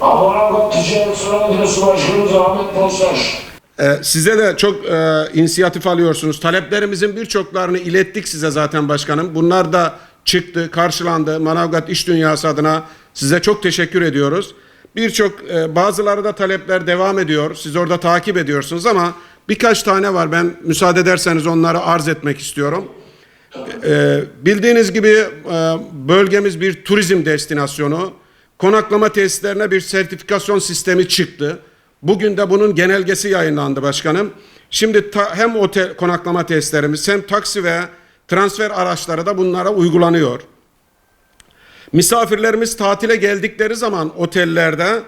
Manavgat Ticaret Sanayi Müdürü Başkanımız Ahmet Bostaş. Ee, size de çok e, inisiyatif alıyorsunuz. Taleplerimizin birçoklarını ilettik size zaten başkanım. Bunlar da çıktı, karşılandı. Manavgat İş Dünyası adına size çok teşekkür ediyoruz. Birçok e, bazıları da talepler devam ediyor. Siz orada takip ediyorsunuz ama birkaç tane var. Ben müsaade ederseniz onları arz etmek istiyorum. Ee, bildiğiniz gibi e, bölgemiz bir turizm destinasyonu. Konaklama tesislerine bir sertifikasyon sistemi çıktı. Bugün de bunun genelgesi yayınlandı başkanım. Şimdi ta- hem otel konaklama tesislerimiz hem taksi ve transfer araçları da bunlara uygulanıyor. Misafirlerimiz tatile geldikleri zaman otellerde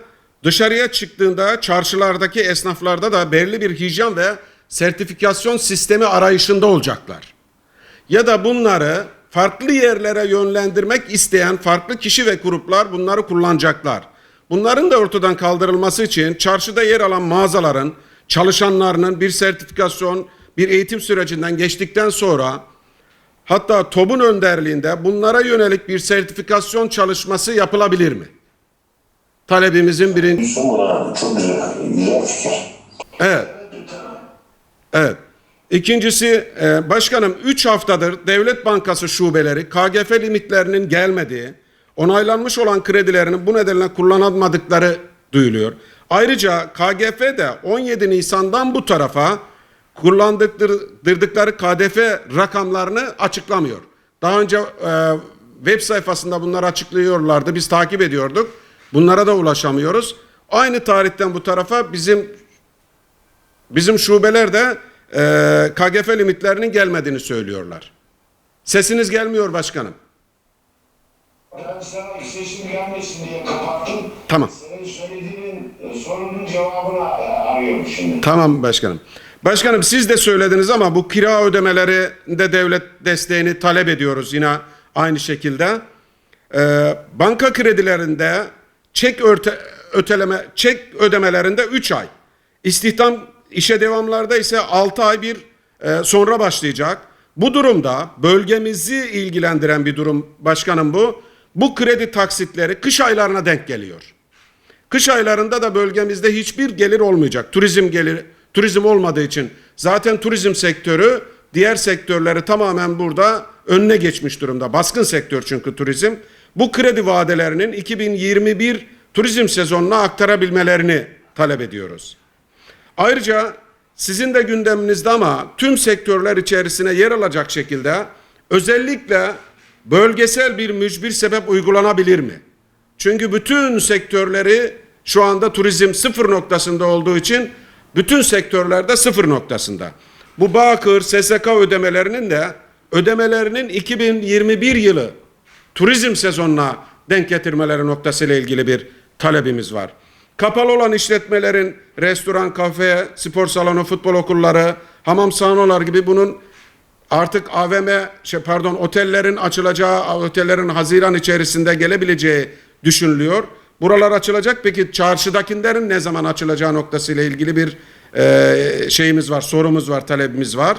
dışarıya çıktığında çarşılardaki esnaflarda da belli bir hijyen ve sertifikasyon sistemi arayışında olacaklar ya da bunları farklı yerlere yönlendirmek isteyen farklı kişi ve gruplar bunları kullanacaklar. Bunların da ortadan kaldırılması için çarşıda yer alan mağazaların çalışanlarının bir sertifikasyon, bir eğitim sürecinden geçtikten sonra hatta TOB'un önderliğinde bunlara yönelik bir sertifikasyon çalışması yapılabilir mi? Talebimizin birinci... Çok güzel, güzel fikir. Evet. Evet. İkincisi e, başkanım 3 haftadır Devlet Bankası şubeleri KGF limitlerinin gelmediği, onaylanmış olan kredilerinin bu nedenle kullanamadıkları duyuluyor. Ayrıca KGF de 17 Nisan'dan bu tarafa kullandırdıkları KDF rakamlarını açıklamıyor. Daha önce e, web sayfasında bunları açıklıyorlardı. Biz takip ediyorduk. Bunlara da ulaşamıyoruz. Aynı tarihten bu tarafa bizim Bizim şubeler de e, KGF limitlerinin gelmediğini söylüyorlar. Sesiniz gelmiyor başkanım. Ben sana seçim gelmesin diye kapattım. Tamam. Senin söylediğinin e, sorunun cevabını e, arıyorum şimdi. Tamam başkanım. Başkanım siz de söylediniz ama bu kira ödemelerinde devlet desteğini talep ediyoruz yine aynı şekilde. Ee, banka kredilerinde çek örte, öteleme çek ödemelerinde 3 ay. İstihdam işe devamlarda ise 6 ay bir e, sonra başlayacak. Bu durumda bölgemizi ilgilendiren bir durum başkanım bu. Bu kredi taksitleri kış aylarına denk geliyor. Kış aylarında da bölgemizde hiçbir gelir olmayacak. Turizm gelir, turizm olmadığı için zaten turizm sektörü diğer sektörleri tamamen burada önüne geçmiş durumda. Baskın sektör çünkü turizm. Bu kredi vadelerinin 2021 turizm sezonuna aktarabilmelerini talep ediyoruz. Ayrıca sizin de gündeminizde ama tüm sektörler içerisine yer alacak şekilde özellikle bölgesel bir mücbir sebep uygulanabilir mi? Çünkü bütün sektörleri şu anda turizm sıfır noktasında olduğu için bütün sektörlerde sıfır noktasında. Bu Bağkur, SSK ödemelerinin de ödemelerinin 2021 yılı turizm sezonuna denk getirmeleri noktasıyla ilgili bir talebimiz var. Kapalı olan işletmelerin restoran, kafe, spor salonu, futbol okulları, hamam saunalar gibi bunun artık AVM şey pardon otellerin açılacağı otellerin Haziran içerisinde gelebileceği düşünülüyor. Buralar açılacak peki çarşıdakilerin ne zaman açılacağı noktasıyla ilgili bir e, şeyimiz var, sorumuz var, talebimiz var.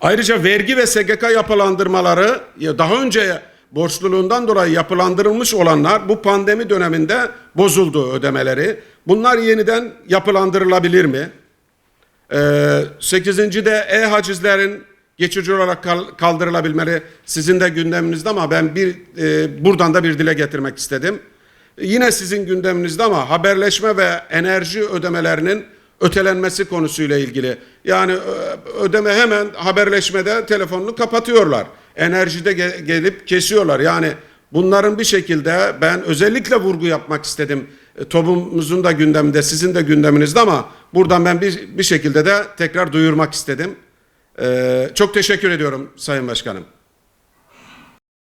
Ayrıca vergi ve SGK yapılandırmaları ya daha önce borçluluğundan dolayı yapılandırılmış olanlar bu pandemi döneminde bozuldu ödemeleri. Bunlar yeniden yapılandırılabilir mi? Ee, sekizinci de e-hacizlerin geçici olarak kal- kaldırılabilmeli. Sizin de gündeminizde ama ben bir e, buradan da bir dile getirmek istedim. Yine sizin gündeminizde ama haberleşme ve enerji ödemelerinin ötelenmesi konusuyla ilgili. Yani ödeme hemen haberleşmede telefonunu kapatıyorlar. Enerjide ge- gelip kesiyorlar. Yani bunların bir şekilde ben özellikle vurgu yapmak istedim. E, TOB'umuzun da gündeminde, sizin de gündeminizde ama buradan ben bir, bir şekilde de tekrar duyurmak istedim. Ee, çok teşekkür ediyorum Sayın Başkanım.